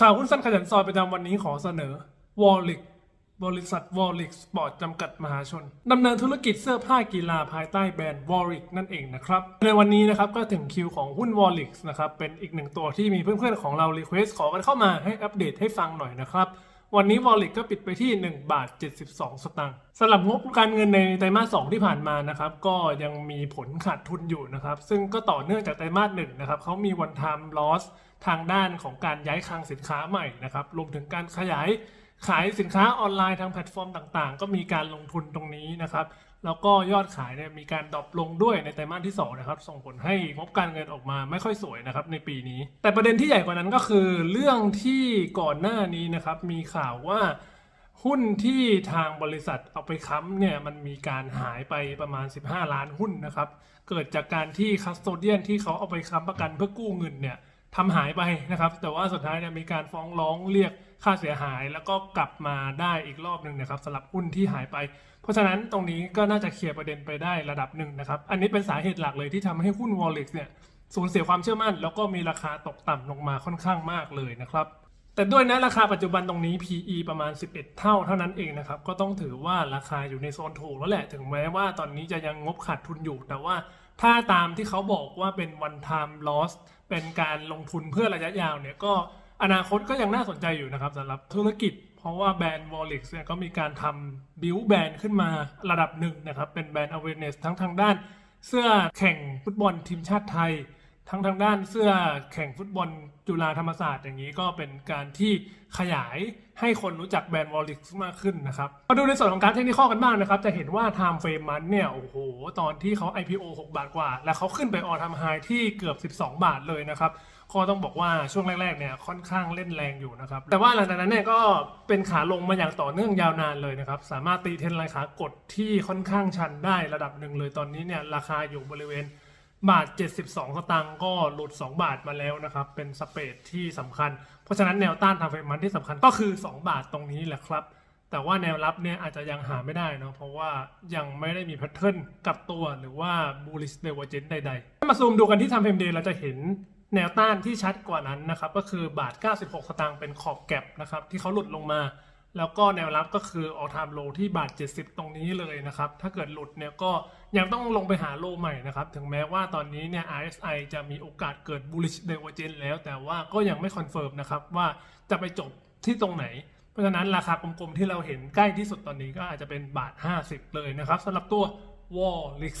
ข่าวหุ้นสั้นขยันซอยประจำวันนี้ขอเสนอวอลลิกบริษัทวอลลิกสปอร์ตจำกัดมหาชนดำเนินธุรกิจเสื้อผ้ากีฬาภายใต้แบรนด์วอลลิกนั่นเองนะครับ ในวันนี้นะครับก็ถึงคิวของหุ้นวอลลิกนะครับ เป็นอีกหนึ่งตัวที่มีเพื่อนๆของเรารีเควสขอกันเข้ามาให้อัปเดตให้ฟังหน่อยนะครับ วันนี้ Wallet ก็ปิดไปที่ 1 บาท 72 สตางค์สำหรับงบการเงินในไตรมาส 2 ที่ผ่านมานะครับก็ยังมีผลขาดทุนอยู่นะครับซึ่งก็ต่อเนื่องจากไตรมาส 1 นะครับเขามี one time loss ทางด้านของการย้ายคลังสินค้าใหม่นะครับรวมถึงการขยายขายสินค้าออนไลน์ทางแพลตฟอร์มต่างๆ ก็มีการลงทุนตรงนี้นะครับ แล้วก็ยอดขายเนี่ยมีการดรอปลงด้วยในไตรมาสที่2นะครับส่งผลให้งบการเงินออกมาไม่ค่อยสวยนะครับในปีนี้ แต่ประเด็นที่ใหญ่กว่านั้นก็คือ เรื่องที่ก่อนหน้านี้นะครับมีข่าวว่าหุ้นที่ทางบริษัทเอาไปค้ำเนี่ยมันมีการหายไปประมาณ 15 ล้านหุ้นนะครับ เกิดจากการที่คัสโตเดียนที่เขาเอาไปค้ำประกันเพื่อกู้เงินเนี่ย ทำหายไปนะครับ แต่ว่าสุดท้ายเนี่ยมีการฟ้องร้องเรียกค่าเสียหาย แล้วก็กลับมาได้อีกรอบหนึ่งนะครับสำหรับหุ้นที่หายไป เพราะฉะนั้นตรงนี้ก็น่าจะเคลียร์ประเด็นไปได้ระดับหนึ่งนะครับ อันนี้เป็นสาเหตุหลักเลยที่ทำให้หุ้น w a l l e x เนี่ยสูญเสียความเชื่อมั่น แล้วก็มีราคาตกต่ำลงมาค่อนข้างมากเลยนะครับ แต่ด้วยนะราคาปัจจุบันตรงนี้ PE ประมาณ 11 เท่าเท่านั้นเองนะครับ ก็ต้องถือว่าราคาอยู่ในโซนถูกแล้วแหละ ถึงแม้ว่าตอนนี้จะยังงบขาดทุนอยู่ แต่ว่าถ้าตามที่เขาบอกว่าเป็น one time loss เป็นการลงทุนเพื่อระยะยาวเนี่ยก็อนาคตก็ยังน่าสนใจอยู่นะครับสำหรับธุรกิจ เพราะว่าแบรนด์ w a l l e x เนี่ยก็มีการทำบิวแบรนด์ขึ้นมาระดับหนึ่งนะครับ เป็นแบรนด์ awareness ทั้งทางด้าน เสื้อแข่งฟุตบอลทีมชาติไทย ทั้งทางด้านเสื้อแข่งฟุตบอลจุฬาธรรมศาสตร์อย่างนี้ก็เป็นการที่ขยายให้คนรู้จักแบรนด์วอลลิกมากขึ้นนะครับมาดูในส่วนของการเทคนิคกันบ้างนะครับ จะเห็นว่า Time Frame มันเนี่ย โอ้โห ตอนที่เขา IPO 6 บาทกว่า แล้วเขาขึ้นไปออทำไฮที่เกือบ 12 บาทเลยนะครับก็ต้องบอกว่าช่วงแรกๆเนี่ยค่อนข้างเล่นแรงอยู่นะครับ แต่ว่าหลังจากนั้นเนี่ยก็เป็นขาลงมาอย่างต่อเนื่องยาวนานเลยนะครับ สามารถตีเทนไลน์ขากดที่ค่อนข้างชันได้ระดับหนึ่งเลยตอนนี้เนี่ยราคาอยู่บริเวณ บาท 72 สตางค์ก็หลุด 2 บาทมาแล้วนะครับ เป็นสเปรดที่สำคัญ เพราะฉะนั้นแนวต้านทางไฟมันที่สำคัญก็คือ 2 บาทตรงนี้แหละครับ แต่ว่าแนวรับเนี่ยอาจจะยังหาไม่ได้เนาะเพราะว่ายังไม่ได้มีแพทเทิร์นกลับตัวหรือว่า bullish divergence ใดๆถ้ามาซูมดูกันที่ทำเฟรมเดย์เราจะเห็นแนวต้านที่ชัดกว่านั้นนะครับ ก็คือบาท 96 สตางค์เป็นขอบแก็บนะครับที่เขาหลุดลงมา แล้วก็แนวรับก็คือ all time low ที่บาท 70 ตรงนี้เลยนะครับ ถ้าเกิดหลุดเนี่ยก็ยังต้องลงไปหาโลใหม่นะครับ ถึงแม้ว่าตอนนี้เนี่ย RSI จะมีโอกาสเกิด bullish divergence แล้ว แต่ว่าก็ยังไม่คอนเฟิร์มนะครับว่าจะไปจบที่ตรงไหน เพราะฉะนั้นราคากลมๆที่เราเห็นใกล้ที่สุดตอนนี้ก็อาจจะเป็นบาท 50 เลยนะครับสำหรับตัว w a l Lix